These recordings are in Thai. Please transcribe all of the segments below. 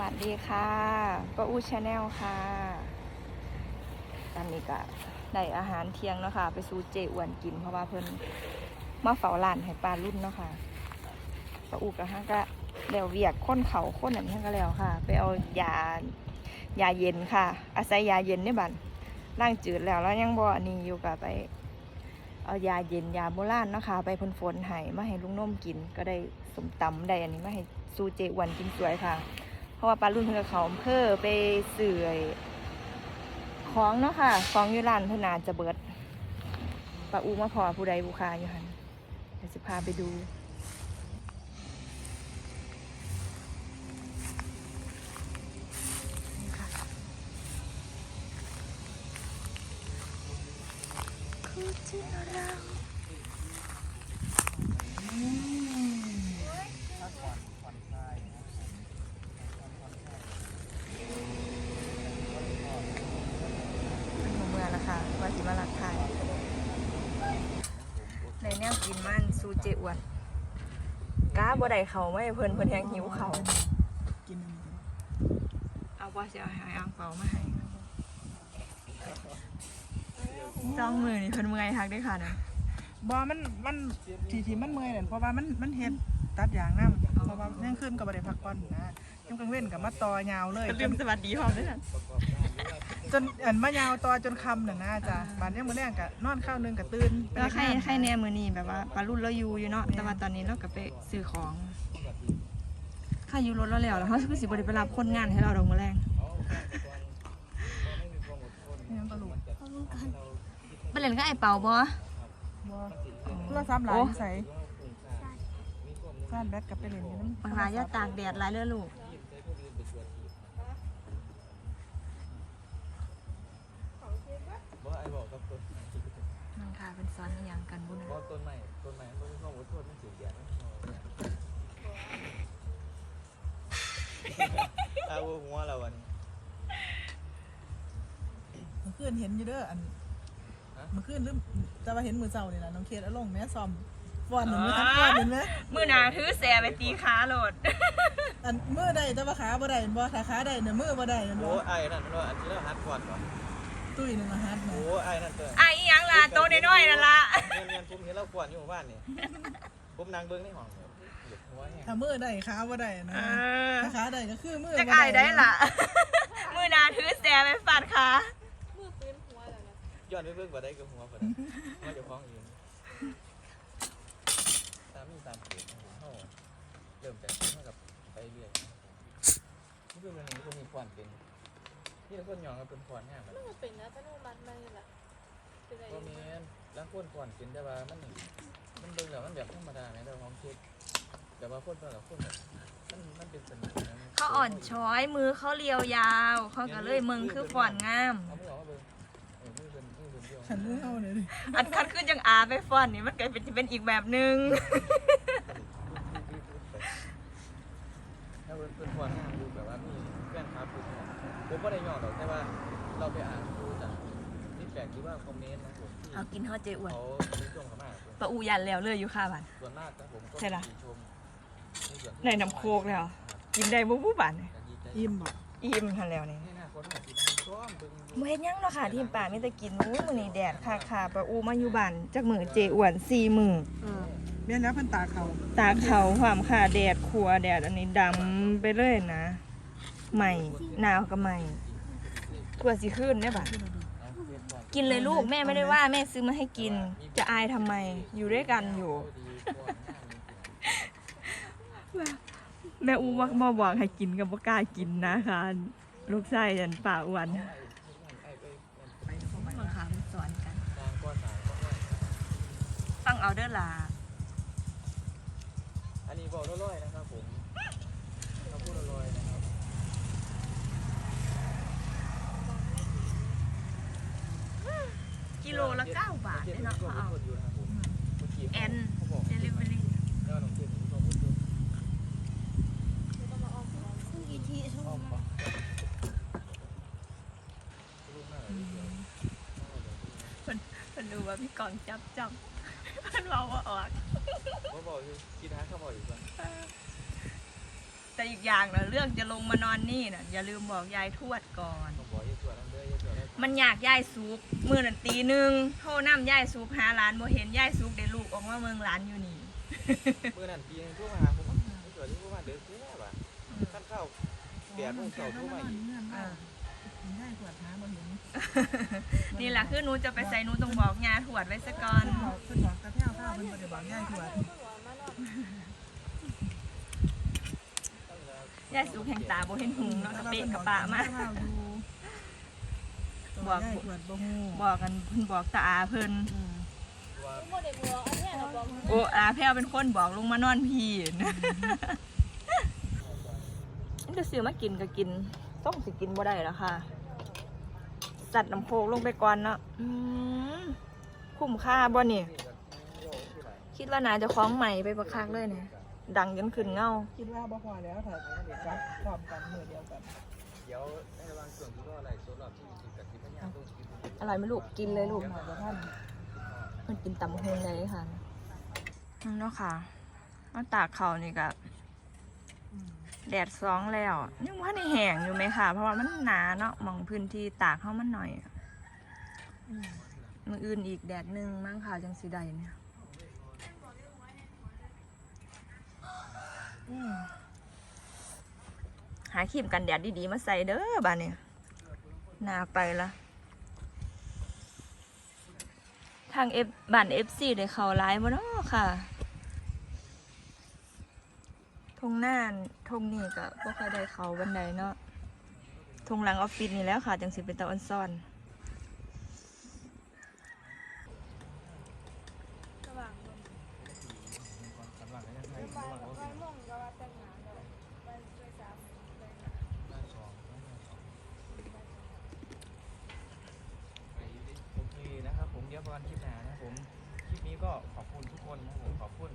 วัสดีค่ะป้าอูชาแนลค่ะตอนนี้ก็ได้อาหารเที่ยงเนาะค่ะ ไปสู่เจอ้วนกินเพราะว่าเพิ่นมาเฝ้าร้านให้ปลารุ่นเนาะค่ะป้าอูก็ฮะก็แล้วเวียกค้นเขาค้นอันนี้ก็แล้วค่ะ ไปเอายายาเย็นค่ะ อาศัยยาเย็นในบันร่างจืดแล้วแล้วยังบ่อันนี้อยู่กับไป เอายาเย็นยาโบราณเนาะค่ะ ไปพ่นฝนให้มาให้ลุงนมกินก็ได้สมตำได้อันนี้มาให้สู่เจอ้วนกินสวยค่ะ ราะว่าปลารุ่นเพื่อเขาอำเภอไปเสื่อยของเนาะค่ะของยูร้านเพื่อนาจะเบิดปลาอูมาพอผู้ใดบุคาอยู่หันเดี๋ยวจะพาไปดูนี่ค่ะคือที่เราเป็นหัวเมืองแล้วค่ะว่าสิมาลักทาย ในแนวกินมันซูเจอวนก้าบ่ได้เขาไม่เพิ่นเพิ่นแหงหิวเขากินเอาว่าจะเอาหายอ่างเปามาให้จ้องมือนี่เพิ่นเมื่อยทักได้ค่ะนะบอมันมันทีทีมันเมื่อยเนี่ยเพราะว่ามันมันเห็นตัดยางน้ำ เพราะว่าเที่ยงคืนก็บ่ได้พักผ่อนนะยังกลางเว้นกับมาต่อยาวเลยจลืนมสวัสดีพร้อมด้วยนะจนอันมายาวต่อจนคำน่ะนะจ้ะบานยังมื้อแรงก็นอนข้าวนึงก็ตื่นไปแล้วใครเฮ็ดงานใครแน่มือนี่แบบว่าปลารุ่นเราอยู่อยู่เนาะแต่ว่าตอนนี้เราก็ไปซื้อของข้าอยู่รถเราแล้วแล้วเขาคือสิบริไปรับคนงานให้เราดอกมือแรงยังก็รู้ไปเล่นก็ไอเป่าบ่บ่โทรศัพท์หลายใส่ ซ่านแบตกับไปเล่นอยู่นำบางรายอย่าตากแดดหลายเลือลูกนั่งค่ะเป็นซ้อนอหย่างกันบุญเพราะต้นใหม่ต้นใหม่ต้นที่เขาอดทนมันเสียแก่นะเอาหัวเราวันนี้เมื่อคืนเห็นอยู่เด้ออันฮะ เมื่อคืนลืมแต่ว่าเห็นมื้อเช้านี่ล่ะน้องเคสเอาลงแม่ซ่อม ฟ้อนเห็นไหมทักฟ้อนเห็นไหมมือหนาถือแสไปตีขาโหลดอันมือได้แต่ว่าขาบ่ได้เห็นบ่ถ้าขาได้เนี่ยมือบ่ได้เห็นบ่โอ้ไอ้นั่นว่าอันที่เราฮัดก่อนก่อนตุ้ยหนึงอะฮัดโอ้นะไอ้นั่นเตอไอ้อีหยังล่ะโตน้อยๆนั่นล่ะเงินเงินผมเห็นเราก่อนอยู่หมู่บ้านนี่ผมนางเบิ้งในห้องเหยียบหัวแห้งถ้ามือได้ขาบ่ได้นะเออถ้าขาได้ก็คือมือจะบ่อายได้ล่ะมือหนาถือแสไปฟาดขาย้อนไปเบิ้งบ่ได้กับหัวบ่ได้หัวเจะคล้าของเองตามมีตามเกิดของผมเขาเริ่มจากเท่ากับไปเรื่อยนี่คือ มันก็มีควันเป็นนี่คนยองก็เป็นควันง่ายมันมันเป็นอัตโนมัติมาเลยล่ะเป็นอะไรก็มีล้างคนก่อนกินแต่ว่ามันมันเบิ่งแล้วมันแบบธรรมดาไหมเราลองคิดแต่ว่าคนตอนละคนแบบมันมันเป็นสนิทนะเขาอ่อนช้อยมือเขาเรียวยาว เขาก็เลยมึงคือฝ่อนงาม เอามือออกมาเบิ่งเออมือเป็นมือเป็นเดียวขันมือเฮาเนี่ยดิอันคัดขึ้นจังอาไปฟ้อนนี่มันก็เป็นจะเป็นอีกแบบหนึง ถ้าเป็นเป็นคนงานดูแบบว่ามีแฟนคลับดูเนี่ย ผมก็ได้ยอมหรอกแต่ว่าเราไปอ่านดูจากที่แปลกที่ว่าคอมเมนต์นะผมที่เอากินข้าวเจอ้วนเขาชื่นชมเขามากผมปะอูยันแล้วเลยอยู่ค่ะบันส่วนมากนะผมก็ใช่ล่ะ ชื่นชมส่วที่ในน้ำโคกแล้ว กินได้บุบุบันแต่ดีใจอิ่มบ่อิ่มทันแล้วนี่นี่นะคนแบบที่นั่งชมเบิ่งมื่อเฮ็ดหยังเนาะค่ะทีมป่ามีแต่กินมื้อมื้อนี้แดดค่ะค่ะปะอูมาอยู่บ้านจากมือเจอ้วนสี่มือเออแม่นแล้วเพิ่นตาเขาตากเขาความค่ะแดดขัวแดดอันนี้ดำไปเลยนะ ใหม่หนาวก็ใหม่ตัวสิขึ้นได้ปะเอาเรียนก่อนกินเลยลูกแม่ไม่ได้ว่าแม่ซื้อมาให้กิน จะอายทำไม อยู่ด้วยกันอยู่ แม่อูมามาบอกให้กินกับบ่กล้ากินนะคะลูกชายยันป่าอ้วนมาขาสอนกันฟังเอาเด้อล่ะอันนี้บอกร้อยๆนะครับผมเราพูดร้อยๆนะครับ กิโลละเก้าบาทเนี่ยเนาะเขาเอาเมื่อกี้แอนเดลิเวอรี่มันมันดูว่าพี่กองจับจับมันบอกว่าออกเขาบอกอยู่กินท้าเขาบอกอยู่ก่อนแต่อีกอย่างนะเรื่องจะลงมานอนนี่นะอย่าลืมบอกยายทวดก่อน มันอยากยายซุกมือนันตีหนึ่งโทรน้ำยายซุกหาหลานบ่เห็นยายซุกได้ลูกออกมาเมืองหลานอยู่นี่ เมื่อนั้นปีนึงทั่วมาหาผมยายตัวที่ทั่วมาเดือดแค่บ่ะขั้นเข้าแปดโมงเช้าทั่วมาอีกอ่า ได้ปวดหาบ่เห็นนี่แหละคือหนูจะไปใส่หนูต้องบอกยาถวดไว้ซะก่อนเพิ่นบอกเพิ่นบอกตาแพ้วข้าวเพิ่นบ่ได้บอกง่ายคือว่ายายซุกแห่งตาบ่เห็นหุงเนาะกระเปะกระปะมา บอกง่ายปวดบ่ฮู้บอกกันเพิ่นบอกตาอาเพิ่นอืมโมเดลบัวอันเนี้ยเราบอกโอ้อาแพ้วเป็นคนบอกลงมานอนพี่นะนี่จะซื้อมากินก็กินต้องสิกินบ่ได้แล้วค่ะจัดน้ำโคกลงไปก่อนเนาะอืมคุ้มค่าบ่นี่คิดว่านาจะคล้องใหม่ไปประคักเลยเนี่ยดังจนขึ้นเงาคิดว่าบ่พอแล้วถ้าจับพร้อมกันมื้อเดียวกัน เดี๋ยวในระหว่างช่วงที่รออะไรโซนรอบที่ อร่อยไหมลูก กินเลยลูกหน่อยบ่ทันมันกินตำฮงเลยค่ะนั่นเนาะค่ะมาตากเขาวนี่กับอืมแดดสองแล้วยังว่าในแห้งอยู่ไหมค่ะ เพราะว่ามันหนาเนาะมองพื้นที่ตากเขามันหน่อยอืมมืออื่นอีกแดดหนึ่งมั้งค่ะจังสีใดเนี่ยอืมหาครีมกันแดดดีๆมาใส่เด้อบ้านเนี่ยหนาไปละ ทางเอฟบ้านเอฟซีได้เขาร้ายมาเนาะค่ะทงหน้าทงนี่ก็บ่ค่อยได้เขาบันไดเนาะทงหลังออฟฟิศนี่แล้วค่ะ จังสิเป็นตะอันซ่อน ระหว่างลม สำหรับในไทย ไป ระหว่าง กับ รถ ไปม่งกับว่าแต่งงานเลยไปไปสามไป หน้าสองโอเค นะครับผมเดี๋ยววันคลิปหน้านะครับผม คลิปนี้ก็ขอบคุณทุกคนนะครับผม ขอบคุณ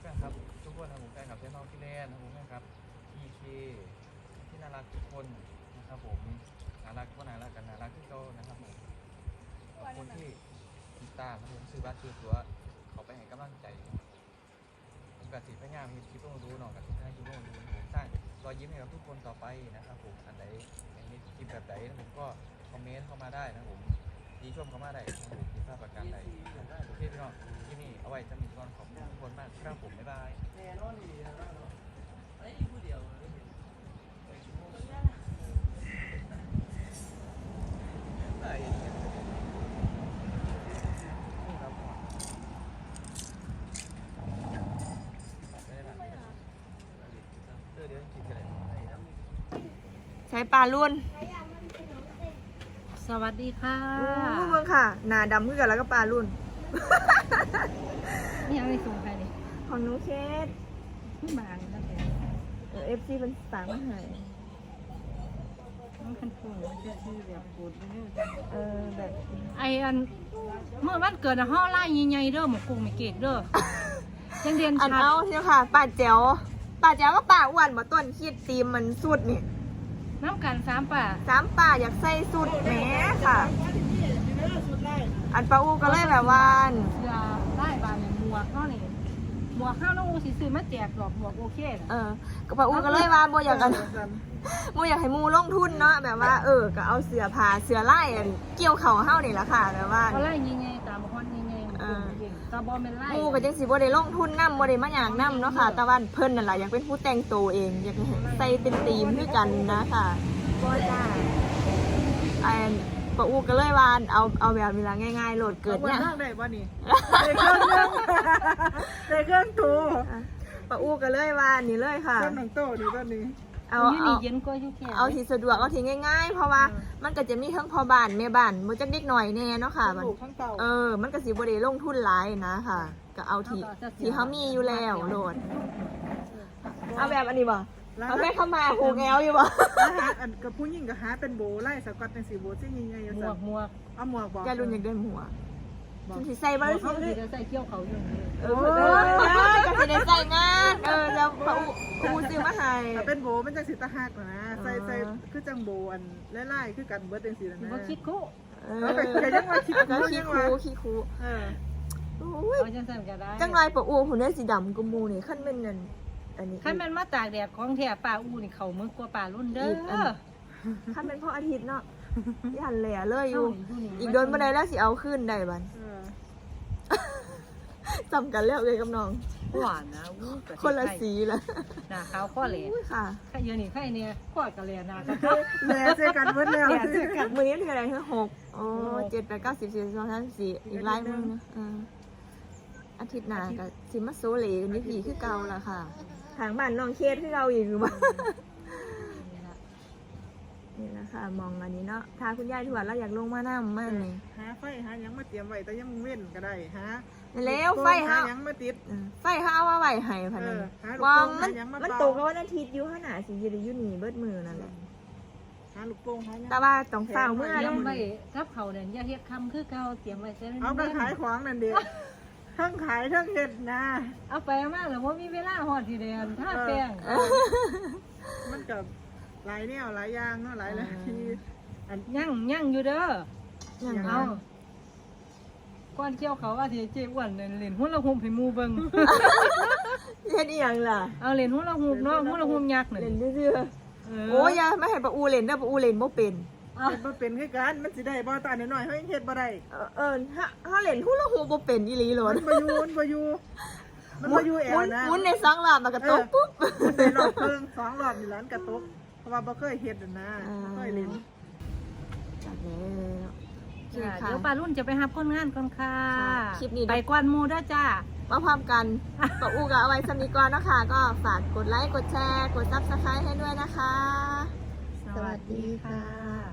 แฟนครับทุกคนนะครับผมแฟนคลับเจ้าน้องที่แลนนะครับผมแฟนคลับพีเคที่น่ารักทุกคนนะครับผม น่ารักก็น่ารักกันน่ารักที่โตนะครับผมขอบคุณที่ติดตามนะครับผมซื้อบัตรซื้อตั๋วเขาไปให้กำลังใจผมกับสิพยายามมีคลิปต้องรู้หน่อยกับสิให้คลิปต้องรู้ผมสร้างรอยยิ้มให้กับทุกคนต่อไปนะครับผม อันไหนมีคลิปแบบไหนผมก็คอมเมนต์เข้ามาได้นะผม ดีชมเข้ามาได้นะครับผมมีภาพประกันใดโอเคพี่น้องที่นี่เอาไว้จะมีก่อนขอบคุณทุกคนมากครับผมบ๊ายบายเออเดี๋ยวกินกันเลยวใช้ปลาลุ่น สวัสดีค่ะโอ้เบิ่งค่ะ หนาดำขึ้นกันแล้วก็ปลารุ่น นี่เอาไปส่งใครเนี่ยของหนูเคสขึ้นมาเลยตั้งแต่เอฟซีเป็นสามมาใหายน้องคันปุ่นมันจะชื่อแบบปวดไปเรื่อยเออแบบไออันเมื่อวันเกิดอะห่อไล่ใหญ่ๆเด้อหมกกุ้งไม่เกตเด้อยังเรียนอันชัดเอาใช่ค่ะปลาแจ๋วปลาแจ๋วก็ปลาอ้วนมาต้นคิดตีมมันสุดนี่ น้ำกันสามป่าสามปลาอยากใส่สุดแหมค่ะ อันปลาอูก็เลยแบบว่าเสือไล่บานเนี่ยหมวกเข้านี่หมวกข้าวน้องอูสิซื้อมาแจกดอกหมวกโอเคน่ะเออก็ปลาอูก็เลยว่าโมอยากกันโมอยากให้หมูลงทุนเนาะแบบว่า เออก็เอาเสือผ่าเสือไล่อันเกี่ยวเข่าเฮ้านี่แหละค่ะแบบว่าเขาไล่ใหญ่ๆตามบางคนใหญ่ๆหม กกุ้งไม่เก่งตาบอมเป็นไล่หมูก็จังสิบ่ได้ลงทุนนำบ่ได้มาหยางนำเนาะค่ะแต่ว่าเพิ่นนั่นแหละอยากเป็นผู้แต่งตัวเองอยากใส่เป็นธีมคือกันนะค่ะก็จ้าอันปะอูก็เลยว่าเอาเอาแบบเวลาง่ายๆโหลดเกิดเนี่ยอาได้บ่นี่ได้เครื่องนึงได้เครื่องตัวปะอูก็เลยว่านี่เลยค่ะเครื่องหนังโตนี่ตัวนี้ เอาอยู่เอานี่เย็นกว่าอยู่แค่เอาที่สะดวกเอาที่ง่ายๆ เพราะว่ามันก็จะมีทั้งพ่อบ้านแม่บ้านบ่จักเด็กหน่อยแน่เนาะค่ะมัน ลูกข้างเก่าเออ มันก็สิบ่ได้ลงทุนหลายนะค่ะ ก็เอาที่ที่เฮามีอยู่แล้วโหลด เอาแบบอันนี้บ่เอาแม่เข้ามาหูแงวอยู่บ่อาหารอันกับผู้หญิงก็หาเป็นโบไล่สกอตเป็นสีโบซิ่งยังไงหมวกหมวกเอาหมวกบอกยายรุ่นอยากได้หมวก ฉันสิใส่มบ่วได้เขาสิจะใส่เกี่ยวเขาอยู่นี่เออเออก็สิได้ใส่งานเออแล้วพระอูอูซื้อมาให้ถ้าเป็นโบมันจังสีตะหักนะใส่ใส่คือจังโบอันไล่ๆคือกันเบิร์ดเป็นสีนั้นสินะบ่คิดคู่เออแต่ยังว่าคิดก็รู้ขี้ยังคูว่าขี้คูเอออุ้ยเอาจังซั่นก็ได้จังไรปะอูหุ่นได้สีดำกุมูนี่ขั้นเป็นนั่นอันนี้คันแม่นมาตากแดดของแท้ป่าอูนี่เขาเมึกกว่าป่ารุ่นเด้อีกอันอคันเป็นพ่ออาทิตย์เนาะยันแหล่เลยอยู่ อีกโดนบันไดแล้วสิเอาขึ้นได้บัน จำกันแล้วเลยกับน้อง หวานนะอู้กคนละสีละหน้าขาวข้อเหลอุ้ยค่ะใครเยอะนี่ใครเนี่ยข้อกะเหลหน้ากะแหล่เจอกันเบิดแล้วเนี่ยสิกับมือนี้คืออะไรคือหกโอ้เจ็ดแปดเก้าสิบสิบเอ็ดสิบสองสิบสามสิบสี่อีกไล่มือนะเอออาทิตย์หน้ากับซิมาโซเลกันนี่ผีคือเก่าละค่ะ ทางบ้านน้องเคสคือเก่าอีกหรือเปล่านี่แหละ ค่ะมองอันนี้เนาะถ้าคุณยายทวดแล้วอยากลงมาหน้ามันเลยหาไฟหาหยังมาเตรียมไว้แต่ยังเว้นก็ได้หาแล้วไฟหาเฮาหยังมาติดเออไฟเฮาเอามาไว้ให้พันนึงเออหาลูกวางโป่งมันหาหยังมามันเป่า ตกกับวันอาทิตย์อยู่ขนาดสิอยู่ในยูนี่เบิดมือนั่นแหละหาลูกโป่งหาหยังแต่ว่าต้องเฝ้าเมื่อเตรียแล้วมไว้กับเขาเนี่ยอย่าเฮ็ดคำคือเก่าเตรียมไว้แต่เอาก็ขายของนั่นเด็กทั้งขายทั้งเฮ็ดนะ เอาไปเอามาแล้วบ่มีเวลาฮอดที่แดนท่าแป้งมันกับ หลายแนวหลายอย่างเนาะหลายหลายที อันยังยังอยู่เด้ออย่างเอานั้นก่อนเกี่ยวเขาว่าที่เจ๊อ้วนเล่นเล่นหุ้นละหุมให้หมู่เบิ่ง เฮ็ดอีหยังล่ะเอาเล่นหุ้นละหุมเนาะหุ้นละหุมยักษ์น่ะเล่นซื่อเๆโอ้ยอย่าไม่ให้ปะอูเล่นเด้อปะอูเล่นบ่เป็น เอาเฮ็ดบ่เป็นคือกันมันสิได้บ่ตาน้อยๆเฮายังเฮ็ดบ่ได้เออเออถ้าถ้าเล่นฮู้ละฮู้บ่เป็นอีหลีโหลมัดนบ่อยู่มันบ่อยู่มันบ่อยู่แอหมุวนนะหมุนในสองรอบมันก็ตกปุ๊บ มันไปรอบเพิ่งสองรอบนี่ร้านกระตกเพ ราะว่าบ่เคยเฮ็ดน่ะนะอ่าบ่เคยเล่นจัดแล้วโอเคจ้ะค่ะ เดี๋ยวปลารุ่นจะไปหาคนงานก่อนค่ะค่ะคลิปนี้ ไปก่อนหมู่เด้อจ้า มาพร้อมกันปะอูก็เอาไว้สำนีก่อนเนาะคะ ก็ฝากกดไลค์ กดแชร์ กดซับสไครต์ให้ด้วยนะคะ สวัสดีค่ะ